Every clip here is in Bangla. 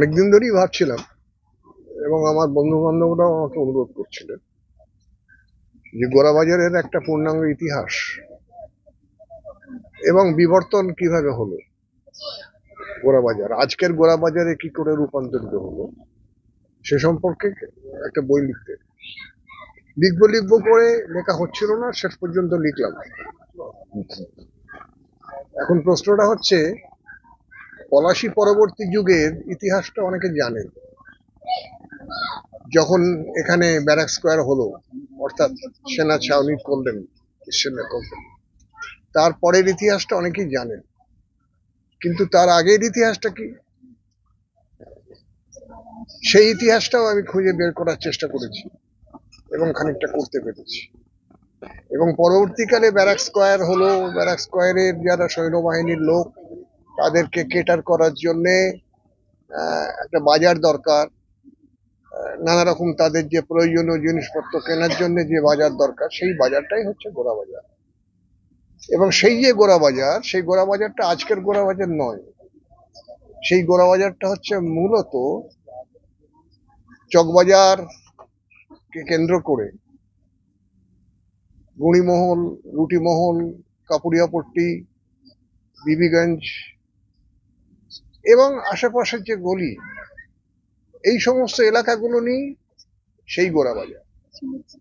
অনেকদিন ধরেই ভাবছিলাম, এবং আমার বন্ধু বান্ধবরাও আমাকে অনুরোধ করছিলেন যে গোড়াবাজারের একটা পূর্ণাঙ্গ ইতিহাস এবং বিবর্তন কীভাবে হলো গোড়াবাজার, আজকের গোড়াবাজারে কি করে রূপান্তরিত হলো, সে সম্পর্কে একটা বই লিখতে। লিখব লিখব করে লেখা হচ্ছিল না, শেষ পর্যন্ত লিখলাম। এখন প্রশ্নটা হচ্ছে পলাশি পরবর্তী যুগের ইতিহাসটা অনেকে জানেন যখন এখানে ব্যারাক স্কোয়ার হলো, অর্থাৎ সেনা ছাউনি করলেন সেনা করলেন তারপরের ইতিহাসটা অনেকেই জানেন। কিন্তু তার আগের ইতিহাসটা কি? সেই ইতিহাসটাও আমি খুঁজে বের করার চেষ্টা করেছি এবং খানিকটা করতে পেরেছি। এবং পরবর্তীকালে ব্যারাক স্কোয়ার হলো, ব্যারাক স্কোয়ারের যারা সৈন্যবাহিনীর লোক তাদেরকে কেটার করার জন্যে একটা বাজার দরকার। নানা রকম তাদের যে প্রয়োজনীয় জিনিসপত্র কেনার জন্য যে বাজার দরকার, সেই বাজারটাই হচ্ছে গোড়া বাজার। এবং সেই যে গোড়া বাজার, সেই গোড়া বাজারটা আজকের গোড়া বাজার নয়। সেই গোড়া বাজারটা হচ্ছে মূলত চকবাজারকে কেন্দ্র করে গুঁড়িমহল, রুটিমহল, কাপুরিয়াপট্টি, বিবিগঞ্জ এবং আশেপাশের যে গলি, এই সমস্ত এলাকাগুলো নিয়ে সেই গোড়া বাজার।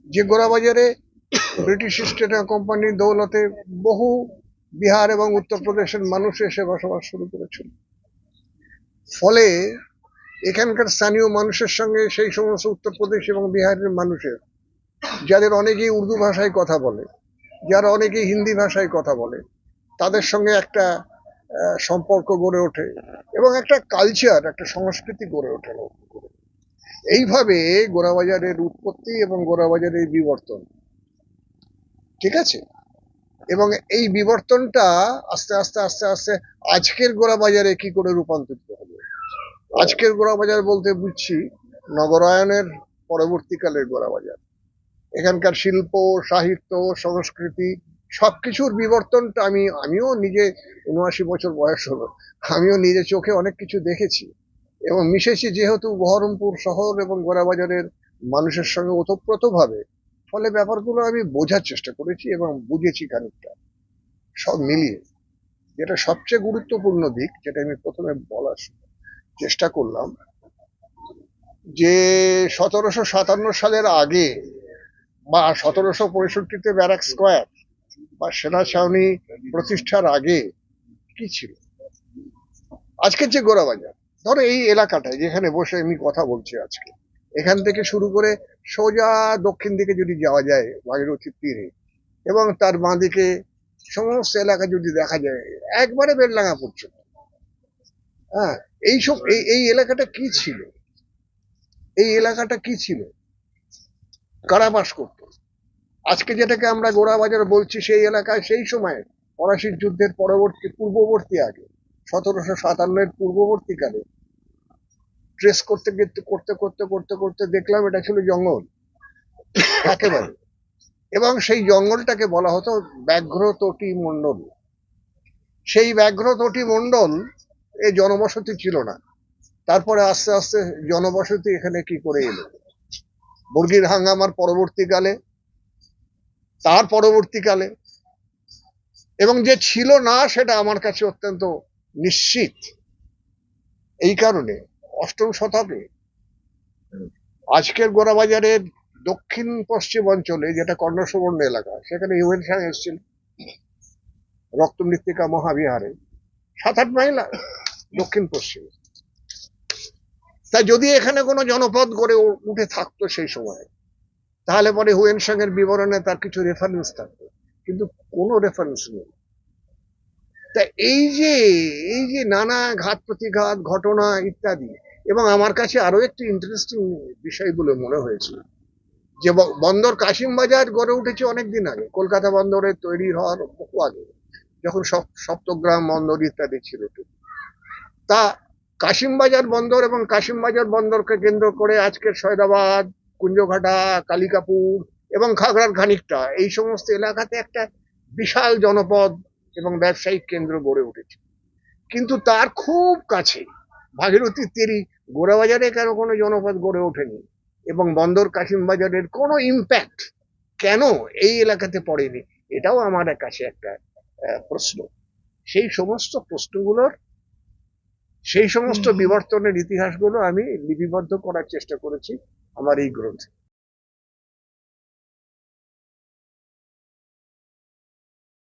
যে গোড়া বাজারে ব্রিটিশ ইস্ট কোম্পানির দৌলতে বহু বিহার এবং উত্তরপ্রদেশের মানুষ এসে বসবাস শুরু করেছিল। ফলে এখানকার স্থানীয় মানুষের সঙ্গে সেই সমস্ত উত্তরপ্রদেশ এবং বিহারের মানুষের, যাদের অনেকেই উর্দু ভাষায় কথা বলে, যারা অনেকেই হিন্দি ভাষায় কথা বলে, তাদের সঙ্গে একটা সম্পর্ক গড়ে ওঠে এবং একটা কালচার একটা সংস্কৃতি গড়ে ওঠে। এইভাবে গোড়াবাজারের উৎপত্তি এবং গোড়াবাজারের বিবর্তন। ঠিক আছে? এবং এই বিবর্তনটা আস্তে আস্তে আস্তে আস্তে আজকের গোড়াবাজারে কি করে রূপান্তরিত হবে? আজকের গোড়াবাজার বলতে বুঝছি নগরায়নের পরবর্তীকালের গোড়াবাজার। এখানকার শিল্প, সাহিত্য, সংস্কৃতি সবকিছুর বিবর্তনটা আমি, আমিও নিজে উনআশি বছর বয়স হলো, আমিও নিজে চোখে অনেক কিছু দেখেছি এবং মিশেছি যেহেতু বহরমপুর শহর এবং গোড়াবাজারের মানুষের সঙ্গে ওতপ্রোতভাবে, ফলে ব্যাপারগুলো আমি বোঝার চেষ্টা করেছি এবং বুঝেছি খানিকটা, সব মিলিয়ে। যেটা সবচেয়ে গুরুত্বপূর্ণ দিক, যেটা আমি প্রথমে বলার চেষ্টা করলাম, যে সতেরোশো সাতান্ন সালের আগে বা সতেরোশো পঁয়ষট্টিতে ব্যারাক স্কোয়ার বা সেনা ছাউনি প্রতিষ্ঠার আগে কি ছিল? আজকের যে গোড়াবাজার ধরো এই এলাকাটায় যেখানে বসে আমি কথা বলছি আজকে, এখান থেকে শুরু করে সোজা দক্ষিণ দিকে যদি যাওয়া যায় ভাগীরথীর তীরে, এবং তার বাঁ দিকে সমস্ত এলাকা যদি দেখা যায়, একবারে বেলডাঙ্গা পর্যন্ত। হ্যাঁ এইসব এই এই এলাকাটা কি ছিল? এই এলাকাটা কি ছিল? কারা বাস করতো। আজকে যেটাকে আমরা গোড়াবাজার বলছি সেই এলাকায় সেই সময় ফরাসির যুদ্ধের পরবর্তী, পূর্ববর্তী আগে, সতেরোশো সাতান্নের পূর্ববর্তীকালে ট্রেস করতে করতে করতে করতে করতে দেখলাম এটা ছিল জঙ্গল, একেবারে। এবং সেই জঙ্গলটাকে বলা হতো ব্যাঘ্র তটি মণ্ডল। সেই ব্যাঘ্র তটি মণ্ডল এ জনবসতি ছিল না। তারপরে আস্তে আস্তে জনবসতি এখানে কি করে এলো? বর্গির হাঙ্গামার পরবর্তীকালে তার পরবর্তীকালে। এবং যে ছিল না, সেটা আমার কাছে অত্যন্ত নিশ্চিত। এই কারণে অষ্টম শতকে আজকের গোড়াবাজারের দক্ষিণ পশ্চিম অঞ্চলে, যেটা কর্ণসুবর্ণ এলাকা, সেখানে ইউএন সাং এসেছিল রক্ত মৃত্তিকা মহাবিহারে সাত আট মাইল দক্ষিণ পশ্চিমে। তাই যদি এখানে কোনো জনপদ গড়ে উঠে থাকতো সেই সময় তাহলে পরে হুয়েন সাংয়ের বিবরণে তার কিছু রেফারেন্স থাকতো কিন্তু কোনো রেফারেন্স নেই। তা এই যে এই যে নানা ঘাত প্রতিঘাত, ঘটনা ইত্যাদি, এবং আমার কাছে আরও একটি ইন্টারেস্টিং বিষয় বলে মনে হয়েছিল যে বন্দর কাশিম বাজার গড়ে উঠেছে অনেকদিন আগে। কলকাতা বন্দরের তৈরি হওয়ার বহু আগে, যখন সপ- সপ্তগ্রাম বন্দর ইত্যাদি ছিল তা কাশিমবাজার বন্দর এবং কাশিমবাজার বন্দরকে কেন্দ্র করে আজকের সয়দাবাদ কুঞ্জঘাটা কালিকাপুর এবং খাগড়ার খানিকটা এই সমস্ত এলাকাতে একটা বিশাল জনপদ এবং ব্যবসায়িক কেন্দ্র গড়ে উঠেছে। কিন্তু তার খুব কাছে ভাগীরথী তীরই গোড়াবাজারে কেন কোনো জনপদ গড়ে ওঠেনি এবং বন্দর কাশিম বাজারের কোনো ইম্প্যাক্ট কেন এই এলাকাতে পড়েনি এটাও আমার কাছে একটা প্রশ্ন। সেই সমস্ত প্রশ্নগুলোর সেই সমস্ত বিবর্তনের ইতিহাসগুলো আমি লিপিবদ্ধ করার চেষ্টা করেছি। আমার এই গ্রন্থে